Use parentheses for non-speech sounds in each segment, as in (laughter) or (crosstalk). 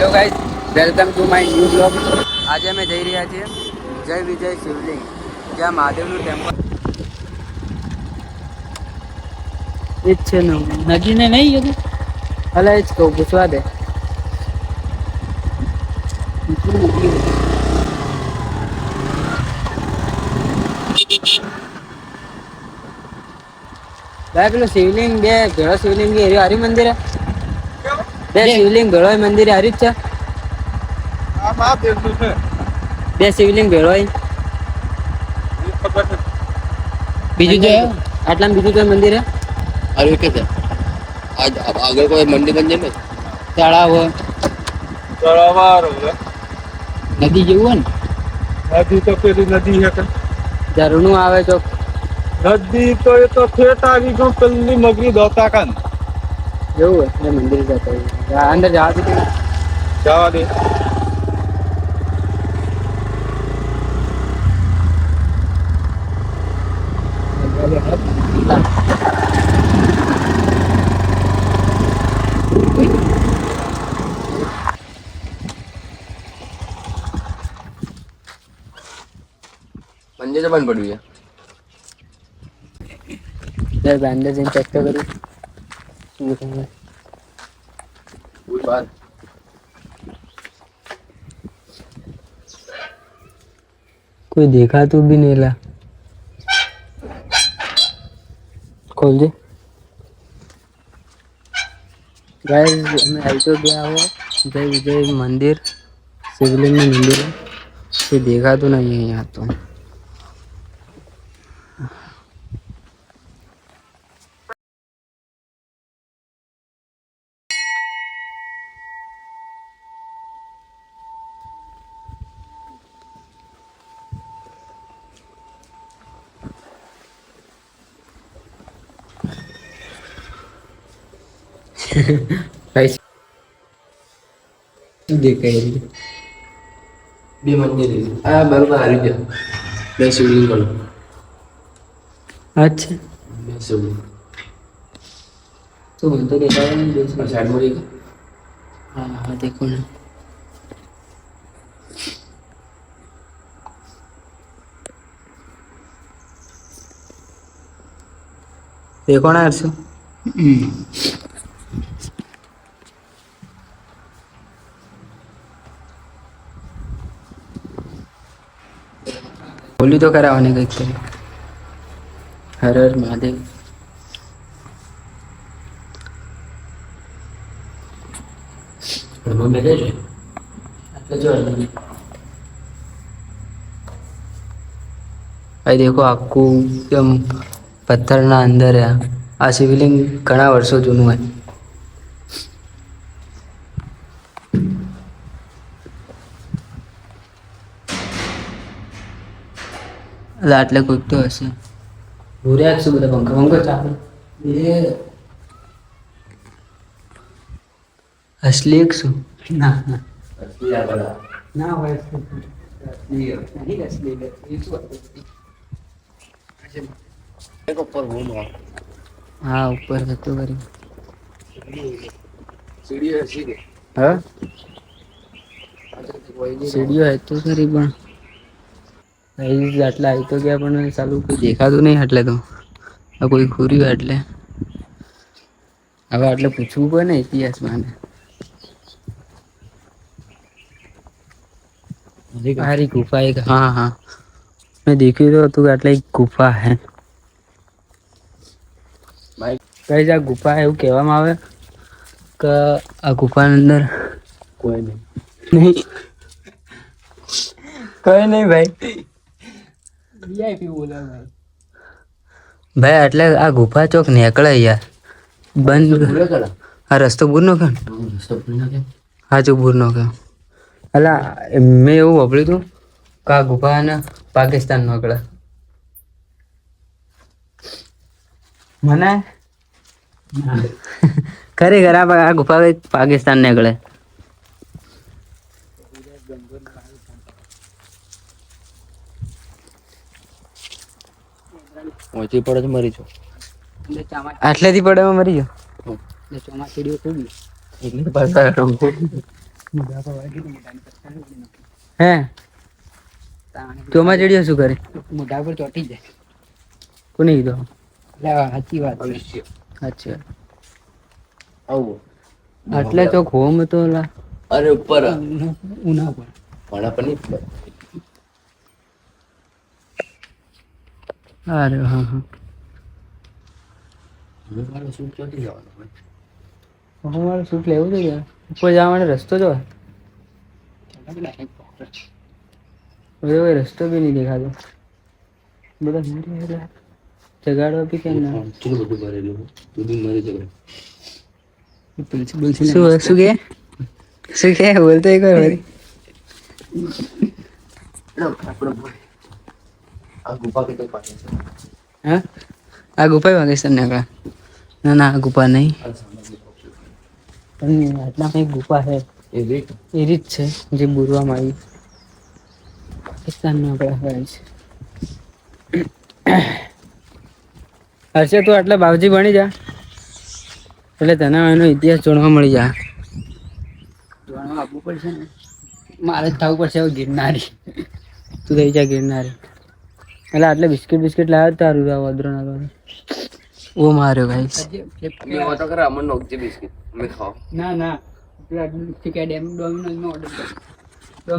Hello guys welcome to my new blog આજે અમે જઈ રહ્યા છીએ જય વિજય શિવલિંગ, જ્યાં મહાદેવનું ટેમ્પલ એ જ છે નદીને નહીં ગયું અલા, એ જ કહું, પૂછવા દે. ભાઈ, પેલું શિવલિંગ બે, ભેળો શિવલિંગ એ હરી મંદિર હે? બે શિવલિંગ ભેળો મંદિર હારી જ છે. બે શિવલિંગ ભેળો હોય બીજું જો આટલા બીજું કોઈ મંદિર? હે અરે કે છે. આજ આગળ કોઈ મંદિર બંધ ને? તળાવ તળાવ નદી જેવું હોય નદી તો પેલી નદી હે ઝરણું આવે તો નદી તો એ તો ઠેઠ આવી ગયું પેલી મગરી દોતા કાન એવું હોય એટલે મંદિર જતા અંદર જવા દે જવા દે. મંદિર તો બંધ પડ્યું છે. અંદર જઈને ચેક તો કરું. શું ખબર કોઈ બાર કોઈ દેખાતું બી નહીં લા ખોલજે ગાઈસ અમે આવી તો ગયા હો જય વિજય મંદિર શિવલિંગનું મંદિર હે. કોઈ દેખાતું નહીં અહીંયા તો ગાઈસ શું દેખાય બે મંદિર આ બરોબર હારી ગયો બે શિવલિંગ કરો અચ્છા બે શિવલિંગ તો હું તો દેખાય નહીં બે શિવલિંગ સાઈડ મળી હા હા દેખો ને દેખો ને હર્ષ હમ. બોલ્યું તો કરાવવાની કંઈક તો હર હર મહાદેવ. ઘરમાં બેઠે છે? એટલે જો ભાઈ દેખો આખું એકદમ પથ્થરના અંદર આ શિવલિંગ ઘણા વર્ષો જૂનું હોય. એટલે આટલે કોઈક તો હશે. ભૂર્યા શું બધા પંખા. પંખા ચાલે. એ અસલી એક શું? ના ના. ના હોય અસલી નહીં અસલી એ શું એક ઉપર હા ઉપર હતું કરી સીડીઓ હસી દે હા? સીડીઓ હતી ખરી પણ. આટલા આવી તો ગયા પણ સાલું કોઈ દેખાતું નહીં એટલે તો. આ કોઈ ખોર્યું એટલે. હવે આટલે પૂછવું પડે ને ઇતિહાસમાં સારી ગુફા એક હા હા. મેં દેખ્યું તો હતું કે આટલે એક ગુફા હે. કઈ આ ગુફા એવું કહેવામાં આવે? કે આ ગુફાની અંદર કોઈ નહીં. નહીં. કઈ નહીં ભાઈ. ભાઈ એટલે આ ગુફા ચોક નીકળે યાર. બંધ આ રસ્તો બુર નો કે હા જો બૂર નો કે. અલા મેં એવું વાપર્યું હતું કે આ ગુફા ને પાકિસ્તાન નોકળે મને? ખરેખર આ આ ગુફા પાકિસ્તાન નીકળે. પહોંચી પડે તો મરી જો આટલેથી પડે માં મરી જો હમ. એટલે ચોમાસીડીઓ એટલે પાછા હે? ચોમા ચડ્યો શું કરે? મોઢા પર ચોટી જાય. કોને કીધું એટલે સાચી વાત સાચી વાત અચ્છા. આવું. આટલે ચોક હોમ તો અરે ઉપર. ઉના- પર પણ પર અરે હા હા મારો શું ચોટી જવાનો હોય હું મારું શૂટ લેવું છે કે ઉપર જવા માટે રસ્તો જો બધો કોઈ રસ્તો બી નહીં દેખાતો બધા મરી ગયા. જગાડવા બી કેમ ના ચલો બધું ભરેલું તું બી મરી જવાય શું શું કે શું કે બોલતો એક વાર વળી. આપણે આ ગુફા કે પાસે છે? હા? આ ગુફા પાકિસ્તાન ના ના આ ગુફા નહીં. પણ આટલા કઈ ગુફા છે? એ રીત? એ રીત છે જે બુરવામાં આવી. પાકિસ્તાનમાં આપણે હોય છે. હર્ષે તું આટલા બાવજી બની જા. એટલે તને એનો ઇતિહાસ જાણવા મળી જાય. જાણવા આપવું પડશે ને? મારે જ થવું પડશે હવે ગિરનારી. તું થઈ જા ગિરનારી. એટલે આટલે બિસ્કિટ બિસ્કિટ લાવ્યો તારું આ વદ્રો ના ઓ માર્યો ભાઈ. મે વાતો કરે અમન જે બિસ્કિટ. મે ખાવ ના ના. પેલા શું કે ડેમ નો ઓર્ડર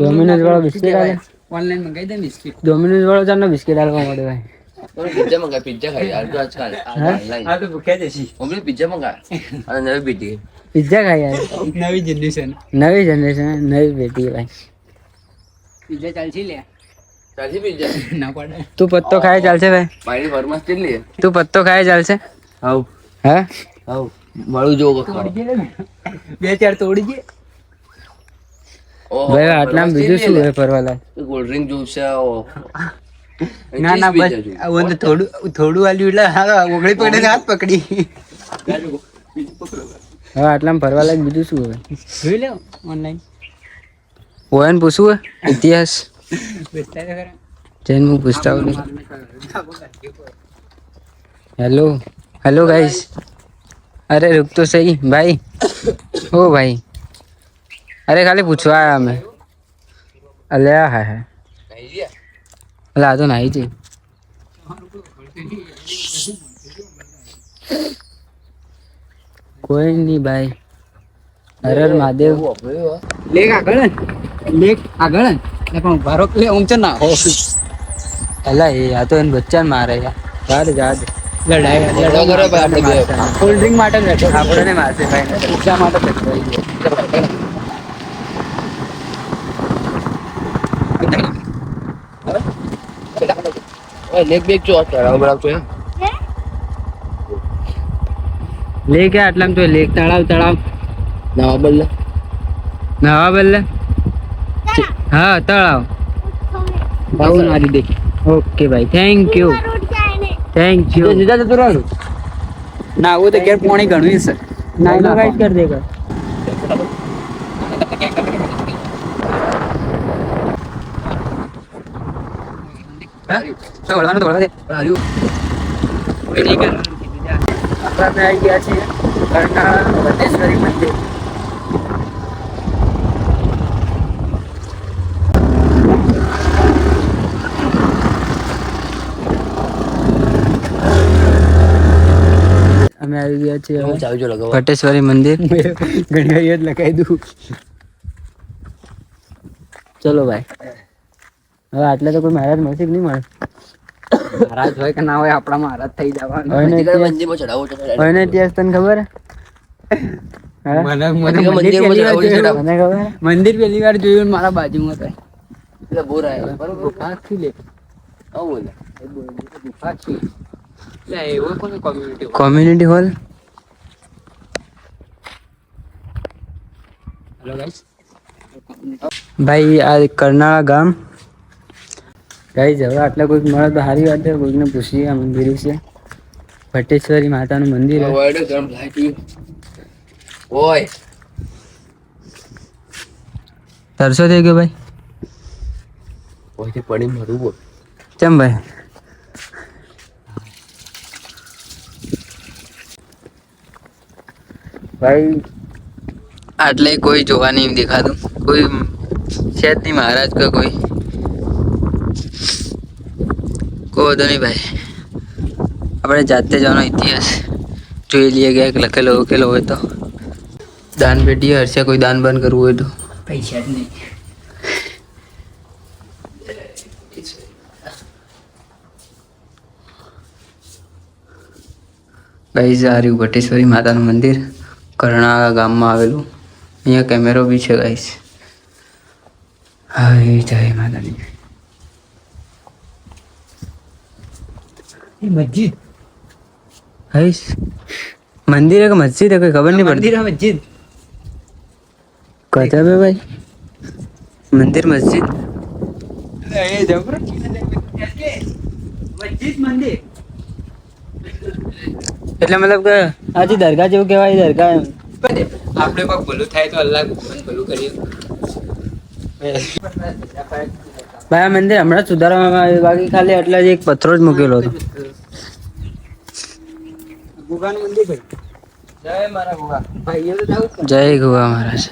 Domino's વાળો બિસ્કિટ આલે? ઓનલાઈન મંગાઈ દે બિસ્કિટ. ડોમિનોઝ વાળો ચાલનો બિસ્કિટ આલવા મળે ભાઈ. પિઝા મંગાય પિઝા ખાઈ આજ તો આજકાલ આ તો ભૂખે જશી મમ્મી પિઝા મંગાય. અને નવી બેટી પિઝા ખાઈ યાર નવી જનરેશન નવી જનરેશન નવી બેટી ભાઈ. પિઝા ચાલશી લે. ચાલશે પિઝા (laughs) ના પડે. તું પત્તો ખાય ચાલશે ભાઈ. મારી ફરમાશ કેટલી તું પત્તો ખાય ચાલશે. હાવ હે? હાવ મળું જો. બે ચાર તોડી દે ભાઈ આટલામાં બીજું શું હોય ફરવાલાયક? કોલ્ડ ડ્રિંક જોશે ના ના બસ. આ થોડું થોડું આલ્યું એટલે હારો ઓગળી પકડીને હાથ પકડી. (laughs) હવે આટલા ફરવા લાયક બીજું શું હવે જોઈ લે ઓનલાઈન હોય પૂછવું હોય? ઇતિહાસ. જૈન હું પૂછતા હેલો હેલો ગાઈસ અરે, રૂક તો સહી. ભાઈ. ઓ, ભાઈ. અરે, ખાલી પૂછવા આવ્યા અમે. અલે હા હા. અલે, આ તો નાહી જઈ કોઈ નહીં ભાઈ. હરર, મહાદેવ. લેક આગળ લેક આગળ એટલે પણ ભારો લે ઊંચો ના? હો અલા એ આ તો એને બચ્ચા મારે યાર. જા દે લડાઈ લડો કરે ભાઈ આપણે બે. કોલ્ડ ડ્રિંક માટે જ બેઠો આપણને મારશે ભાઈ. પીઝા માટે બેઠો ઓય લેગ બેગ જો ચડાવ બરાબર તો એમ. લેક આટલામ આટલામાં તો લેક તળાવ તળાવ. નવા બલ્લે નવા બદલે. હા તળાવ. ભાવ મારી દે ઓકે ભાઈ થેન્ક યુ થેન્ક યુ સીધા જતો રહેવાનું? ના આવું તો ઘેર પાણી ઘણું છે. ના એનો રાઈટ કર દેગા વળવાનું તો? વળવા દે. હાર્યું આપણે આવી ગયા છીએ કર્ણાળા વટેશ્વરી મંદિર. આવી ગયા છે હું હવે. ચાવી જો લગાવવા. વટેશ્વરી મંદિર. (laughs) ઘણી વાર યાદ લગાવી દઉં. ચલો ભાઈ. હવે આટલે તો કોઈ મહારાજ મળશે કે નહીં મળે. મહારાજ હોય કે ના હોય આપણા મહારાજ થઈ જવાનું. હોય ને ઇતિહાસ- તને ખબર? મંદિર પેલી પહેલી વાર જોયું. મારા બાજુમાં કઈ. એટલે બોરા આવ્યો. બરોબર ગુફા લે. આવું બોલે ગુફા લે. એવો કોને કોમ્યુનિટી કોમ્યુનિટી હોલ ભાઈ આ કરનાળા ગામ. ગાઈ હવે આટલા કોઈક મળે તો સારી વાત છે. કોઈકને પૂછીએ આ મંદિર વિશે. ભટ્ટેશ્વરી માતાનું મંદિર ઓય તરસો થઈ ગયો ભાઈ. પડી મરું બોલ. કેમ ભાઈ? ભાઈ? આટલે કોઈ જોવા નહીં દેખાતું. કોઈ છે જ નહીં મહારાજ કે કોઈ. કોઈ વધુ નહીં ભાઈ. આપણે જાતે જવાનો ઇતિહાસ જોઈ લઈએ ક્યાંક લખેલો ઉકેલો હોય તો. દાન પેટી હશે કોઈ દાન બાન કરવું હોય તો. પૈસા જ નહીં. ગાઈઝ આ રહ્યું ભટ્ટેશ્વરી માતાનું મંદિર. કરણા ગામમાં આવેલું. અહીંયા કેમેરો બી છે ગાઈશ હા જય માતાની મસ્જિદ? હઈશ મંદિર કે મસ્જિદ કોઈ ખબર નહીં પડતી. મંદિર મસ્જિદ. કહેતા બે ભાઈ? મંદિર મસ્જિદ? મસ્જિદ મંદિર. એટલે મતલબ કે આજે દરગાહ જેવું કહેવાય દરગાહ એમ. આપણે કોઈ ભલું થાય તો અલ્લાહ ભલું કરીએ. ભાઈ આ મંદિર હમણાં જ સુધારવામાં આવ્યું. બાકી ખાલી એટલા જ એક પથ્થરો જ મૂકેલો હતો. ગુગાનું મંદિર ભાઈ જય મારા ગુગા ભાઈ એ તો જય ગોવા મહારાજ.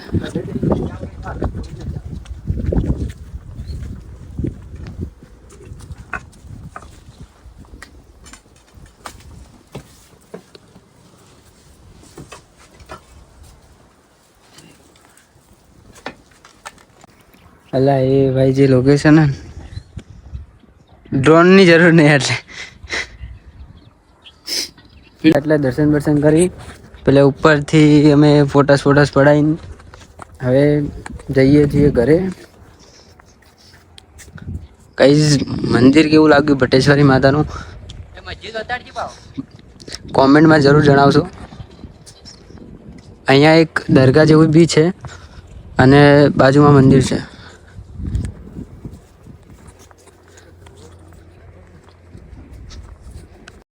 અલા, એ ભાઈ જે લોકેશન હે ડ્રોનની જરૂર નહીં એટલે. એટલે દર્શન દર્શન કરી, પેલે ઉપરથી અમે ફોટાસ ફોટોસ પડાવીને હવે જઈએ છીએ ઘરે. કઈ મંદિર કેવું લાગ્યું ભટેશ્વરી માતાનું? કોમેન્ટમાં જરૂર જણાવશો. અહીંયા એક દરગાહ જેવું બી છે અને બાજુમાં મંદિર છે.